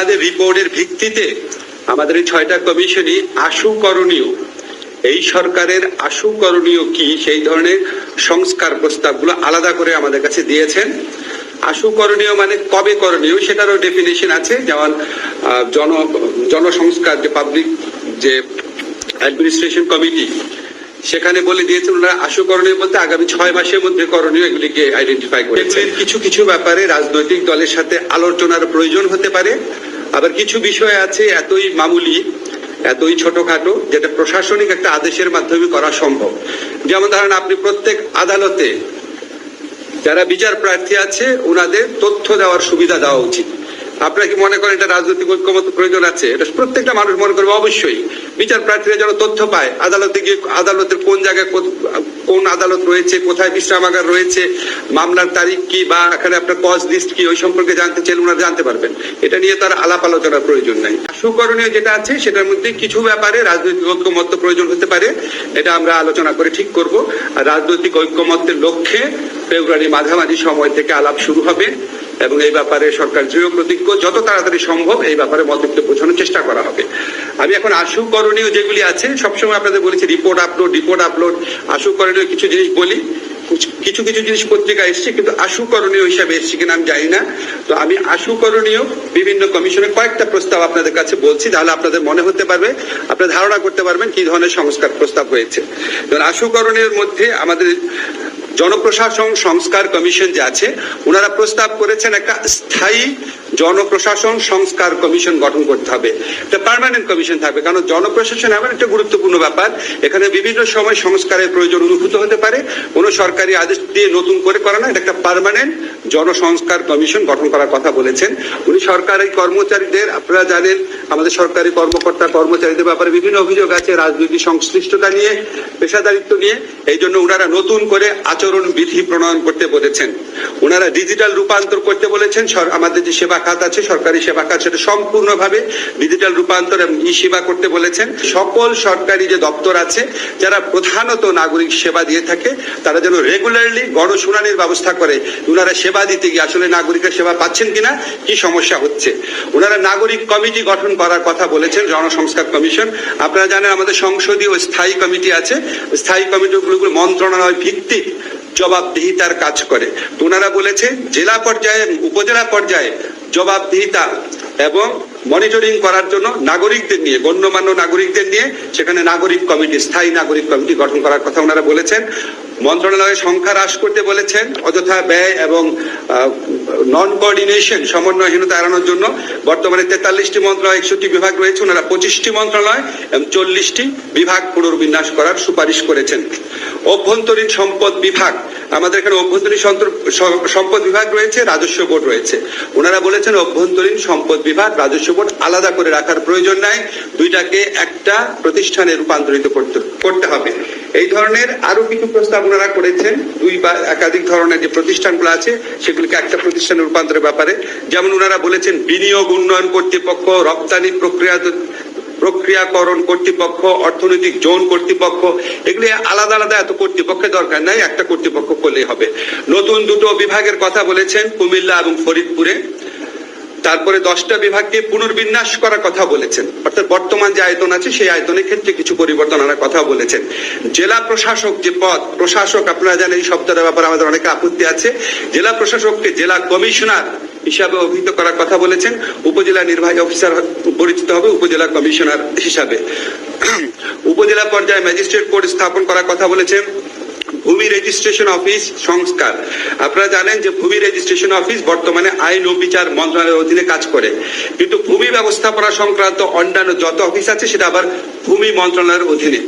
উনাদের রিপোর্টের ভিত্তিতে আমাদের এই ছয়টা কমিশনই আশু করণীয় এই সরকারের আশু করণীয় কি সেই ধরনের সংস্কার প্রস্তাবগুলো আলাদা করে আমাদের কাছে দিয়েছেন। আশু করণীয় মানে কবে করণীয় সেটারও ডেফিনেশন আছে। যেমন জন, জনসংস্কার যে পাবলিক যে অ্যাডমিনিস্ট্রেশন কমিটি সেখানে বলে দিয়েছেন ওনারা আশু করণীয় বলতে আগামী ছয় মাসের মধ্যে করণীয় এগুলিকে আইডেন্টিফাই করেছেন কিছু কিছু ব্যাপারে রাজনৈতিক দলের সাথে আলোচনার প্রয়োজন হতে পারে। আবার কিছু বিষয় আছে এতই মামুলি, এতই ছোটখাটো, যেটা প্রশাসনিক একটা আদেশের মাধ্যমে করা সম্ভব। যেমন ধরেন আপনি প্রত্যেক আদালতে যারা বিচার প্রার্থী আছে ওনাদের তথ্য দেওয়ার সুবিধা দেওয়া উচিত। আপনারা কি মনে করেন এটা রাজনৈতিক ঐক্যমত প্রয়োজন আছে? এটা প্রত্যেকটা মানুষ মনে করবে অবশ্যই। বিচার প্রার্থীরা যেন তথ্য পায়, আদালতে গিয়ে আদালতের কোন জায়গায় কোন আদালত রয়েছে, কোথায় বিশ্রামাগার রয়েছে, মামলার তারিখ কি, বা এখানে আপনার কজ লিস্ট কি, ওই সম্পর্কে জানতে চাইলে ওনারা জানতে পারবেন। এটা নিয়ে তার আলাপ আলোচনার প্রয়োজন নাই। সুকরণীয় যেটা আছে, সেটার মধ্যে কিছু ব্যাপারে রাজনৈতিক ঐক্যমত্য প্রয়োজন হতে পারে, এটা আমরা আলোচনা করে ঠিক করব। আর রাজনৈতিক ঐক্যমত্যের লক্ষ্যে ফেব্রুয়ারি মাঝামাঝি সময় থেকে আলাপ শুরু হবে। এবং এই ব্যাপারে সরকার দৃঢ় প্রতিজ্ঞ, যত তাড়াতাড়ি সম্ভব এই ব্যাপারে মতৈক্য পৌঁছানোর চেষ্টা করা হবে। আমি এখন আশু করণীয় যেগুলি আছে, সবসময় আপনাদের বলেছি রিপোর্ট আপলোড রিপোর্ট আপলোড আশু করণীয় কিছু জিনিস বলি। কিছু- কিছু জিনিস পত্রিকা এসছে, কিন্তু আশু করণীয় হিসাবে এসছে কিনা আমি জানি না। তো আমি আশু করণীয় বিভিন্ন কমিশনের কয়েকটা প্রস্তাব আপনাদের কাছে বলছি, তাহলে আপনাদের মনে হতে পারবে, আপনারা ধারণা করতে পারবেন কি ধরনের সংস্কার প্রস্তাব হয়েছে। আশু করণীয়ের মধ্যে আমাদের জনপ্রশাসন সংস্কার কমিশন যে আছে ওনারা প্রস্তাব করেছেন একটা স্থায়ী জনপ্রশাসন সংস্কার কমিশন গঠন করতে হবে। একটা পার্মানেন্ট কমিশন থাকবে, কারণ জনপ্রশাসন এমন একটা গুরুত্বপূর্ণ ব্যাপার। এখানে বিভিন্ন সময় সংস্কারের প্রয়োজন অনুভূত হতে পারে। কোন সরকারি আদেশ দিয়ে নতুন করে করা না, এটা একটা পার্মানেন্ট জনসংস্কার কমিশন গঠন করার কথা বলেছেন। উনি সরকারি কর্মচারীদের, আপনারা জানেন, আমাদের সরকারি কর্মকর্তা কর্মচারীদের ব্যাপারে বিভিন্ন অভিযোগ আছে রাজনৈতিক সংশ্লিষ্টতা নিয়ে, পেশাদারিত্ব নিয়ে। এই জন্য ওনারা নতুন করে আচরণ বিধি প্রণয়ন করতে বলেছেন। ওনারা ডিজিটাল রূপান্তর করতে বলেছেন। আমাদের যে সেবা খাত আছে, সরকারি সেবা খাত সেটা সম্পূর্ণভাবে ডিজিটাল রূপান্তর এবং ই সেবা করতে বলেছেন। সকল সরকারি যে দপ্তর আছে, যারা প্রধানত নাগরিক সেবা দিয়ে থাকে, তারা যেন রেগুলারলি গণশুনানির ব্যবস্থা করে। ওনারা সেবা দিতে গিয়ে আসলে নাগরিকের সেবা পাচ্ছেন কিনা, কি সমস্যা হচ্ছে? ওনারা নাগরিক কমিটি গঠন করার কথা বলেছেন, জনসংস্কার কমিশন। আপনারা জানেন, আমাদের সংসদীয় স্থায়ী কমিটি আছে। স্থায়ী কমিটিগুলো মন্ত্রণালয় ভিত্তিক জবাবদিহিতার কাজ করে। ওনারা বলেছে জেলা পর্যায়ে উপজেলা পর্যায়ে জবাবদিহিতা এবং মনিটরিং করার জন্য নাগরিকদের নিয়ে, গণ্যমান্য নাগরিকদের নিয়ে সেখানে নাগরিক কমিটি, স্থায়ী নাগরিক কমিটি গঠন করার কথা ওনারা বলেছেন। মন্ত্রণালয়ের সংখ্যা হ্রাস করতে বলেছেন, অযথা ব্যয় এবং নন কোঅর্ডিনেশন সমন্বয়হীনতা এড়ানোর জন্য বর্তমানে তেতাল্লিশটি মন্ত্রণালয়, একষট্টি বিভাগ রয়েছে, ওনারা পঁচিশটি মন্ত্রণালয় এবং চল্লিশটি বিভাগ পুনর্বিন্যাস করার সুপারিশ করেছেন। অভ্যন্তরীণ সম্পদ বিভাগ, আমাদের এখানে অভ্যন্তরীণ সম্পদ বিভাগ রয়েছে, রাজস্ব বোর্ড রয়েছে। ওনারা বলেছেন অভ্যন্তরীণ সম্পদ বিভাগ, রাজস্ব বোর্ড, আলাদা করে রাখার প্রয়োজন নাই। দুইটাকে একটা প্রতিষ্ঠানে রূপান্তরিত করতে হবে। এই ধরনের আরও কিছু প্রস্তাব ওনারা করেছেন। দুই বা একাধিক ধরনের যে প্রতিষ্ঠানগুলো আছে, সেগুলিকে একটা প্রতিষ্ঠানে রূপান্তরের ব্যাপারে। যেমন ওনারা বলেছেন, বিনিয়োগ উন্নয়ন কর্তৃপক্ষ, রপ্তানি প্রক্রিয়া প্রক্রিয়াকরণ কর্তৃপক্ষ, অর্থনৈতিক জোন কর্তৃপক্ষ, এগুলি আলাদা আলাদা এত কর্তৃপক্ষের দরকার নাই, একটা কর্তৃপক্ষ করলেই হবে। নতুন দুটো বিভাগের কথা বলেছেন কুমিল্লা এবং ফরিদপুরে। তারপরে দশটা বিভাগকে পুনর্বিন্যাস করার কথা বলেছেন। অর্থাৎ বর্তমান যে আয়তন আছে, সেই আয়তনের ক্ষেত্রে কিছু পরিবর্তন আনার কথা বলেছেন। জেলা প্রশাসক যে পদ, প্রশাসক আপনারা জানেন এই শব্দটার ব্যাপারে আমাদের অনেক আপত্তি আছে। জেলা প্রশাসককে জেলা কমিশনার হিসাবে অভিহিত করার কথা বলেছেন। উপজেলা নির্বাহী অফিসার পরিচিত হবে উপজেলা কমিশনার হিসাবে। উপজেলা পর্যায়ে ম্যাজিস্ট্রেট কোর্ট স্থাপন করার কথা বলেছেন। ভূমি রেজিস্ট্রেশন অফিস সংস্কার। আপনারা জানেন যে ভূমি রেজিস্ট্রেশন অফিস বর্তমানে আইন ও বিচার মন্ত্রণালয়ের অধীনে কাজ করে। কিন্তু ভূমি ব্যবস্থাপনা সংক্রান্ত অন্যান্য যত অফিস আছে, সেটা আবার ভূমি মন্ত্রণালয়ের অধীনে।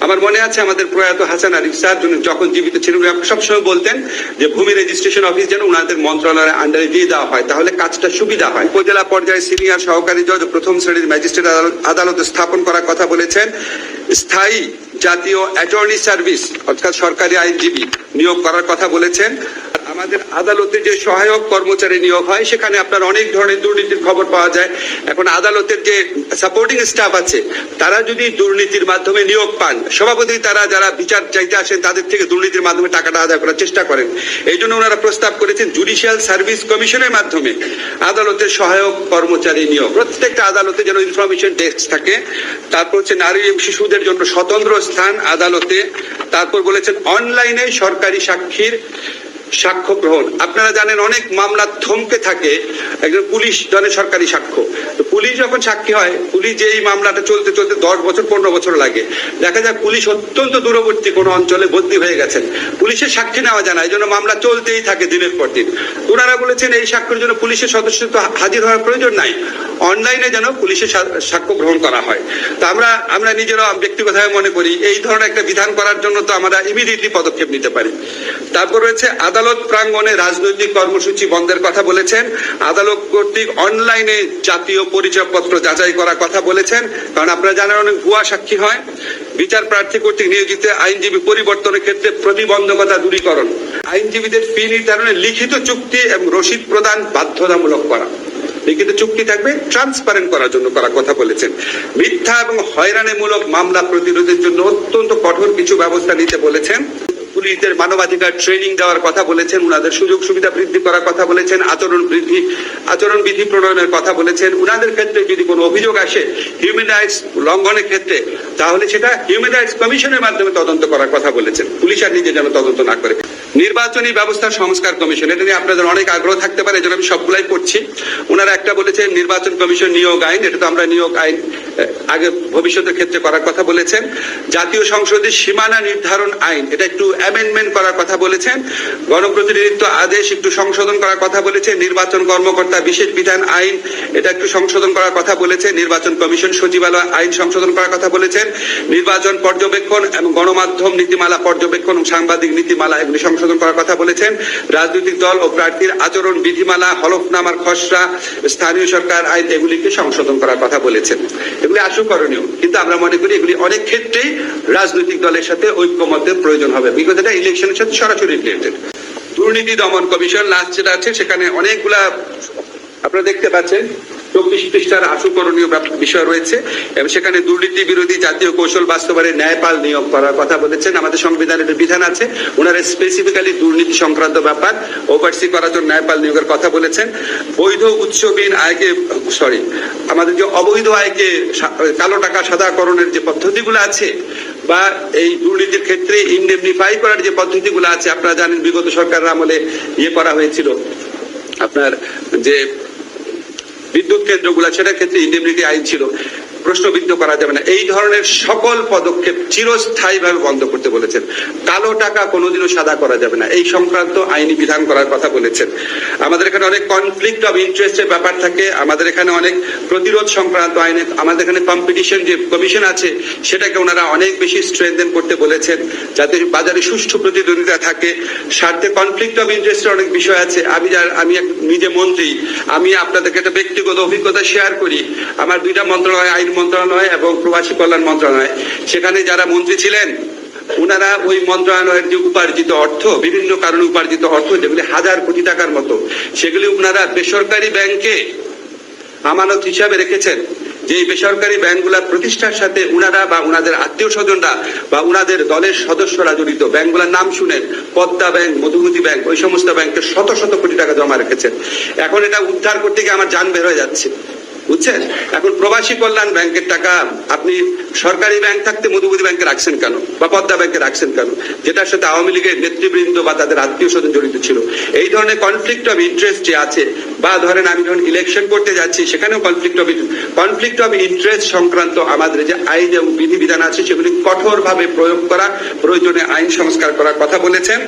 আমার মনে আছে আমাদের প্রয়াত হাসান আরিফ স্যার যখন জীবিত ছিলেন, উনি সবসময় বলতেন যে ভূমি রেজিস্ট্রেশন অফিস যেন উনাদের মন্ত্রণালয়ের আন্ডারে দিয়ে দেওয়া হয়, তাহলে কাজটা সুবিধা হয়। উপজেলা পর্যায়ে সিনিয়র সহকারী জজ প্রথম শ্রেণির ম্যাজিস্ট্রেট আদালত- স্থাপন করার কথা বলেছেন। স্থায়ী জাতীয় অ্যাটর্নি সার্ভিস অর্থাৎ সরকারি আইনজীবী নিয়োগ করার কথা বলেছেন। আমাদের আদালতে যে সহায়ক কর্মচারী নিয়োগ হয়, সেখানে আপনার অনেক ধরনের দুর্নীতির খবর পাওয়া যায়। এখন আদালতের যে সাপোর্টিং স্টাফ আছে, তারা যদি দুর্নীতির মাধ্যমে নিয়োগ পান, সভাপতি তারা যারা বিচার চাইতে আসেন, তাদের থেকে দুর্নীতির মাধ্যমে টাকাটা আদায় করার চেষ্টা করেন। এই জন্য ওনারা প্রস্তাব করেছেন জুডিশিয়াল সার্ভিস কমিশনের মাধ্যমে আদালতের সহায়ক কর্মচারী নিয়োগ। প্রত্যেকটা আদালতে যেন ইনফরমেশন ডেস্ক থাকে, তারপর হচ্ছে নারী এবং শিশুদের জন্য স্বতন্ত্র স্থান আদালতে, তারপর বলেছেন অনলাইনে সরকারি সাক্ষীর সাক্ষ্য গ্রহণ। আপনারা জানেন অনেক মামলা থমকে থাকে, একজন পুলিশ জনের সরকারি সাক্ষ্য। পুলিশ যখন সাক্ষী হয়, পুলিশ যে এই মামলাটা চলতে চলতে দশ বছর, পনেরো বছর লাগে। দেখা যায় পুলিশ অত্যন্ত দূরবর্তী কোনো অঞ্চলে বদলি হয়ে গেছেন। পুলিশের সাক্ষী নেওয়া যায় না, এই জন্য মামলা চলতেই থাকে দিনের পর দিন। ওনারা বলেছেন এই সাক্ষ্যের জন্য পুলিশের সদস্য তো হাজির হওয়ার প্রয়োজন নাই। অনলাইনে যেন পুলিশের সাক্ষ্য গ্রহণ করা হয়। তো আমরা আমরা নিজেরা ব্যক্তিগতভাবে মনে করি, এই ধরনের একটা বিধান করার জন্য তো আমরা ইমিডিয়েটলি পদক্ষেপ নিতে পারি। তারপর রয়েছে আদালত প্রাঙ্গণে রাজনৈতিক কর্মসূচি বন্ধের কথা বলেছেন। আদালত কর্তৃক অনলাইনে জাতীয় পরিচয়পত্র যাচাই করার কথা বলেছেন। কারণ আপনারা জানেন অনেক ভুয়া সাক্ষী হয়। বিচার প্রার্থী কর্তৃক নিয়োজিত আইনজীবী পরিবর্তনের ক্ষেত্রে প্রতিবন্ধকতা দূরীকরণ। আইনজীবীদের ফি নির্ধারণে লিখিত চুক্তি এবং রসিদ প্রদান বাধ্যতামূলক করা। লিখিত চুক্তি থাকবে ট্রান্সপারেন্ট করার জন্য করার কথা বলেছেন। মিথ্যা এবং হয়রানিমূলক মামলা প্রতিরোধের জন্য অত্যন্ত কঠোর কিছু ব্যবস্থা নিতে বলেছেন। পুলিশদের মানবাধিকার ট্রেনিং দেওয়ার কথা বলেছেন, উনাদের সুযোগ সুবিধা বৃদ্ধি করার কথা বলেছেন, আচরণ বৃদ্ধি, আচরণ বিধি প্রণয়নের কথা বলেছেন। উনাদের ক্ষেত্রে যদি কোনো অভিযোগ আসে হিউম্যান রাইটস লঙ্ঘনের ক্ষেত্রে, তাহলে সেটা হিউম্যান রাইটস কমিশনের মাধ্যমে তদন্ত করার কথা বলেছেন। পুলিশ আর নিজে যেন তদন্ত না করে। নির্বাচনী ব্যবস্থা সংস্কার কমিশন, এটা নিয়ে আপনাদের অনেক আগ্রহ থাকতে পারে এজন্য আমি সবগুলাই করছি। ওনারা একটা বলেছেন, নির্বাচন কমিশন নিয়োগ আইন, এটা তো আমরা নিয়োগ আইন আগে ভবিষ্যতের ক্ষেত্রে করার কথা বলেছেন। জাতীয় সংসদের সীমানা নির্ধারণ আইন, এটা একটু অ্যামেন্ডমেন্ট করার কথা বলেছেন। গণপ্রতিনিধিত্ব আদেশ একটু সংশোধন করার কথা বলেছেন। নির্বাচন কর্মকর্তা বিশেষ বিধান আইন, এটা একটু সংশোধন করার কথা বলেছেন। নির্বাচন কমিশন সচিবালয় আইন সংশোধন করার কথা বলেছেন। নির্বাচন পর্যবেক্ষণ এবং গণমাধ্যম নীতিমালা পর্যবেক্ষণ সাংবাদিক নীতিমালা এগুলি সংশোধন করার কথা বলেছেন। রাজনৈতিক দল ও প্রার্থীর আচরণ বিধিমালা, হলফনামার খসড়া, স্থানীয় সরকার আইন এগুলিকে সংশোধন করার কথা বলেছেন। এগুলি আশু করণীয়। কিন্তু আমরা মনে করি এগুলি অনেক ক্ষেত্রে রাজনৈতিক দলের সাথে ঐক্যমতের প্রয়োজন হবে। বিগত এটা ইলেকশনের সাথে সরাসরি রিলেটেড দুর্নীতি দমন কমিশন লাস্ট যেটা আছে, সেখানে অনেকগুলা আপনারা দেখতে পাচ্ছেন। চব্বিশ পৃষ্ঠার আশু করণীয় বিষয় রয়েছে এবং সেখানে দুর্নীতি বিরোধী জাতীয় কৌশল বাস্তবায়নে ন্যায়পাল নিয়োগ করার কথা বলেছেন। আমাদের সংবিধানের বিধান আছে ওনারা স্পেসিফিক্যালি দুর্নীতি সংক্রান্ত ব্যাপার ওভারসি করার জন্য ন্যায়পাল নিয়োগের কথা বলেছেন। বৈধ উৎসবিহীন আয়কে সরি আমাদের যে অবৈধ আয়কে কালো টাকা সাদাকরণের যে পদ্ধতিগুলো আছে বা এই দুর্নীতির ক্ষেত্রে ইন্ডেমনিফাই করার যে পদ্ধতিগুলো আছে, আপনারা জানেন বিগত সরকারের আমলে ইয়ে করা হয়েছিল। আপনার যে বিদ্যুৎ কেন্দ্রগুলো সেটার ক্ষেত্রে ইন্ডেমনিটি আইন ছিল। প্রশ্নবিদ্ধ করা যাবে না। এই ধরনের সকল পদক্ষেপ চিরস্থায়ীভাবে বন্ধ করতে বলেছেন। কালো টাকা কোনোদিনও সাদা করা যাবে না। এই সংক্রান্ত আইনি বিধান করার কথা বলেছেন। আমাদের এখানে অনেক কনফ্লিক্ট অফ ইন্টারেস্টের ব্যাপার থাকে। আমাদের এখানে অনেক প্রতিরোধ সংক্রান্ত আইনে আমাদের এখানে কম্পিটিশন যে কমিশন আছে, সেটাকে ওনারা অনেক বেশি স্ট্রেংথেন করতে বলেছেন। যাতে বাজারে সুষ্ঠু প্রতিদ্বন্দ্বিতা থাকে। স্বার্থে কনফ্লিক্ট অফ ইন্টারেস্টের অনেক বিষয় আছে। আমি যার আমি নিজে মন্ত্রী। আমি আপনাদেরকে একটা ব্যক্তিগত অভিজ্ঞতা শেয়ার করি। আমার দুইটা মন্ত্রণালয় আইন মন্ত্রণালয় এবং প্রবাসী কল্যাণ মন্ত্রণালয়। সেখানে যারা মন্ত্রী ছিলেন, উনারা ওই মন্ত্রণালয়ের যে উপার্জিত অর্থ, বিভিন্ন কারণে উপার্জিত অর্থ, যেগুলি হাজার কোটি টাকার মতো, সেগুলি উনারা বেসরকারি ব্যাংকে আমানত হিসাবে রেখেছেন। যে বেসরকারি ব্যাংকগুলা প্রতিষ্ঠার সাথে উনারা বা উনাদের আত্মীয় স্বজনরা বা উনাদের দলের সদস্যরা জড়িত ব্যাংকগুলোর নাম শুনেন, পদ্মা ব্যাংক, মধুমতি ব্যাংক, ওই সমস্ত ব্যাংকে শত শত কোটি টাকা জমা রেখেছেন। এখন এটা উদ্ধার করতে গিয়ে আমার যান বের হয়ে যাচ্ছে। বুঝছেন? এখন প্রবাসী কল্যাণ ব্যাংকের টাকা আপনি সরকারি ব্যাংক থাকতে মধুবুদি ব্যাংকে রাখছেন কেন? বা পদ্মা ব্যাংকে রাখছেন কেন? যেটার সাথে আওয়ামী লীগের নেতৃবৃন্দ বা তাদের আত্মীয় স্বজন জড়িত ছিল। এই ধরনের কনফ্লিক্ট অফ ইন্টারেস্ট যে আছে বা ধরেন আমি যখন ইলেকশন করতে যাচ্ছি, সেখানেও conflict of conflict of interest সংক্রান্ত আমাদের যে আইন এবং বিধিবিধান আছে, সেগুলি কঠোরভাবে প্রয়োগ করা, প্রয়োজনে আইন সংস্কার করার কথা বলেছেন।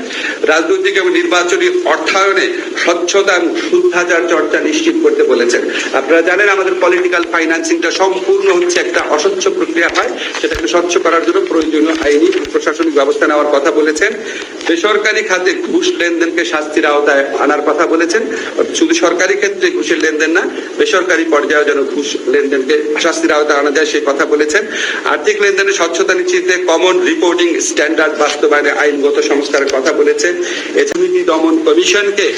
রাজনৈতিক এবং নির্বাচনী অর্থায়নে স্বচ্ছতা এবং শুদ্ধাচার চর্চা নিশ্চিত করতে বলেছেন। আপনারা জানেন, আমাদের পলিটিক্যাল ফাইন্যান্সিংটা সম্পূর্ণ হচ্ছে একটা অস্বচ্ছ প্রক্রিয়া হয়। সেটাকে স্বচ্ছ করার জন্য প্রয়োজনীয় আইনি প্রশাসনিক ব্যবস্থা নেওয়ার কথা বলেছেন। বেসরকারি খাতে ঘুষ লেনদেনকে শাস্তির আওতায় আনার কথা বলেছেন। শুধু সরকারি ক্ষেত্রে ঘুষের লেনদেন না, বেসরকারি পর্যায়ে যেন ঘুষ লেনদেনকে শাস্তির আওতায় আনা যায়, সেই কথা বলেছেন। আর্থিক লেনদেনের স্বচ্ছতা নিশ্চিতে কমন রিপোর্টিং স্ট্যান্ডার্ড বাস্তবায়নে আইনগত সংস্কারের কথা বলেছেন। এছাড়া দমন কমিশনকে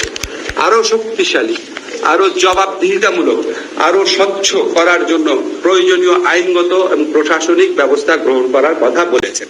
আরও শক্তিশালী আরও জবাবদিহিতামূলক আরও স্বচ্ছ করার জন্য প্রয়োজনীয় আইনগত এবং প্রশাসনিক ব্যবস্থা গ্রহণ করার কথা বলেছেন।